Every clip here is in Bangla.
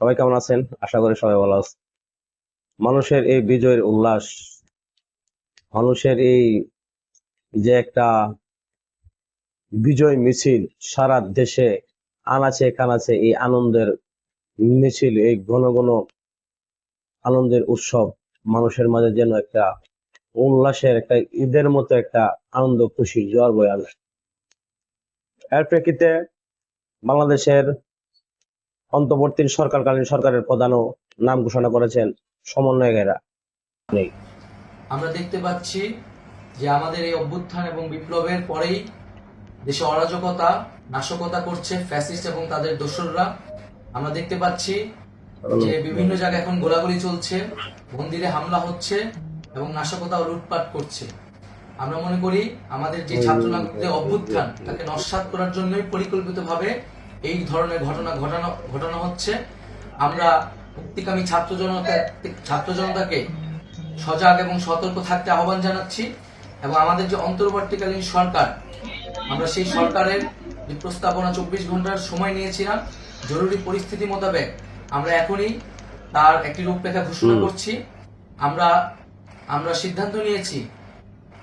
সবাই কেমন আছেন? আশা করি সবাই ভালো মানুষের এই বিজয়ের উল্লাস, মানুষের এই যে একটা বিজয় মিছিল, সারা দেশে আনাচে কানাচে এই আনন্দের মিছিল, এই ঘন ঘন আনন্দের উৎসব মানুষের মাঝে যেন একটা উল্লাসের, একটা ঈদের মতো একটা আনন্দ, খুশি জ্বর বয়ে এর প্রেক্ষিতে বাংলাদেশের অন্তর্বর্তী সরকারকালীন সরকারের প্রধানও নাম ঘোষণা করেছেন সমন্বয়কেরা। আমরা দেখতে পাচ্ছি যে আমাদের এই অভ্যুত্থান এবং বিপ্লবের পরেই দেশে অরাজকতা, নাশকতা করছে ফ্যাসিস্ট এবং তাদের দোসররা। আমরা দেখতে পাচ্ছি যে বিভিন্ন জায়গায় এখন গোলাগুলি চলছে, মন্দিরে হামলা হচ্ছে এবং নাশকতা ও লুটপাট করছে। আমরা মনে করি আমাদের যে ছাত্র নাগরিকদের অভ্যুত্থান তাকে নস্বাত করার জন্যই পরিকল্পিতভাবে এই ধরনের ঘটনা ঘটানো ঘটানো হচ্ছে। আমরা মুক্তিকামী ছাত্র জনতা ছাত্র জনতাকে সজাগ এবং সতর্ক থাকতে আহ্বান জানাচ্ছি এবং আমাদের যে অন্তর্বর্তীকালীন সরকার আমরা সেই সরকারের যে প্রস্তাবনা চব্বিশ ঘণ্টার সময় নিয়েছিলাম জরুরি পরিস্থিতি মোতাবেক আমরা এখনই তার একটি রূপরেখা ঘোষণা করছি। আমরা আমরা সিদ্ধান্ত নিয়েছি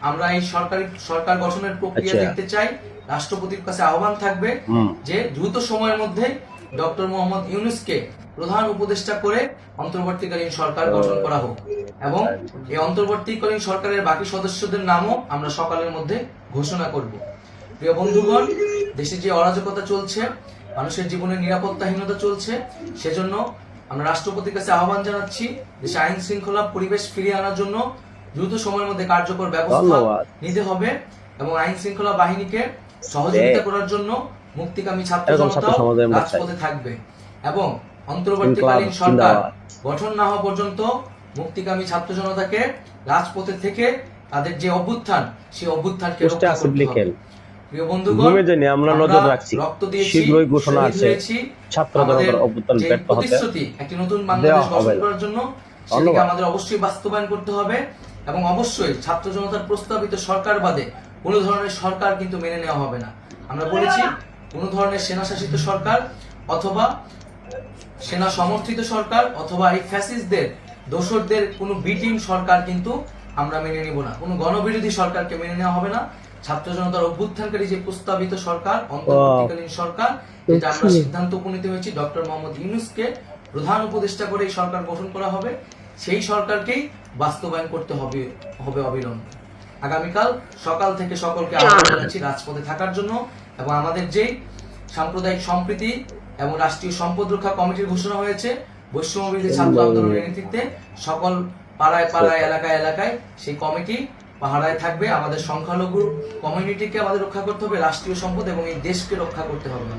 আমরা এই সরকারি সরকার গঠনের প্রক্রিয়া আচ্ছা। দেখতে চাই। রাষ্ট্রপতির কাছে আহ্বান থাকবে যে দ্রুত সময়ের মধ্যে ডক্টর মোহাম্মদ ইউনুসকে প্রধান উপদেষ্টা করে অন্তর্বর্তীকালীন সরকার গঠন করা হোক এবং এই অন্তর্বর্তীকালীন সরকারের বাকি সদস্যদের নামও আমরা সকালের মধ্যে ঘোষণা করব। প্রিয় বন্ধুগণ দেশে যে অরাজকতা চলছে মানুষের জীবনে নিরাপত্তাহীনতা চলছে সেজন্য আমরা রাষ্ট্রপতির কাছে আহ্বান জানাচ্ছি দেশে আইন শৃঙ্খলা পরিবেশ ফিরিয়ে আনার জন্য দ্রুত সময়ের মধ্যে কার্যকর ব্যবস্থা নিতে হবে এবং আইন শৃঙ্খলা বাহিনীকে সহযোগিতা করার জন্য মুক্তিকামী ছাত্র জনতা রাজপথে থাকবে। এবং অন্তর্বর্তীকালীন সরকার গঠন না হওয়া পর্যন্ত মুক্তিকামী ছাত্র জনতাকে রাজপথে থেকে তাদের যে অভ্যুত্থান সেই অভ্যুত্থানকে রক্ষা করতে হবে। প্রিয় বন্ধুগণ আমরা নজর রাখছি শীঘ্রই ঘোষণা আছে। ছাত্র জনতার অভ্যুত্থান ব্যর্থ হতে একটি নতুন বাংলাদেশ গঠন করার জন্য সেটাকে আমাদের অবশ্যই বাস্তবায়ন করতে হবে। এবং অবশ্যই ছাত্র জনতার প্রস্তাবিত সরকার বাদে কোনো ধরনের সরকার কিন্তু মেনে নেওয়া হবে না। আমরা বলেছি কোনো ধরনের সেনা শাসিত সরকার অথবা সেনা সমর্থিত সরকার অথবা এই ফ্যাসিস্টদের দোসরদের কোনো বিটিম সরকার কিন্তু আমরা মেনে নিব না। কোনো গণবিরোধী সরকারকে মেনে নেওয়া হবে না। ছাত্র জনতার অভ্যুত্থানকারী যে প্রস্তাবিত সরকার অন্তর্বর্তীকালীন সরকার যেটা আমরা সিদ্ধান্ত উপনীত হয়েছি ডক্টর মোহাম্মদ ইউনুসকে প্রধান উপদেষ্টা করে এই সরকার গঠন করা হবে। সেই সরকারকেই বাস্তবায়ন করতে হবে হবে অবিলম্বে। আগামীকাল সকাল থেকে সকলকে আহ্বান জানাচ্ছি রাজপথে থাকার জন্য এবং আমাদের যেই সাম্প্রদায়িক সম্প্রীতি এবং রাষ্ট্রীয় সম্পদ রক্ষা কমিটির ঘোষণা হয়েছে বৈষম্যবিরোধী ছাত্র আন্দোলনের নেতৃত্বে সকল পাড়ায় পাড়ায় এলাকায় এলাকায় সেই কমিটি পাহারায় থাকবে। আমাদের সংখ্যালঘু কমিউনিটিকে আমাদের রক্ষা করতে হবে রাষ্ট্রীয় সম্পদ এবং এই দেশকে রক্ষা করতে হবে।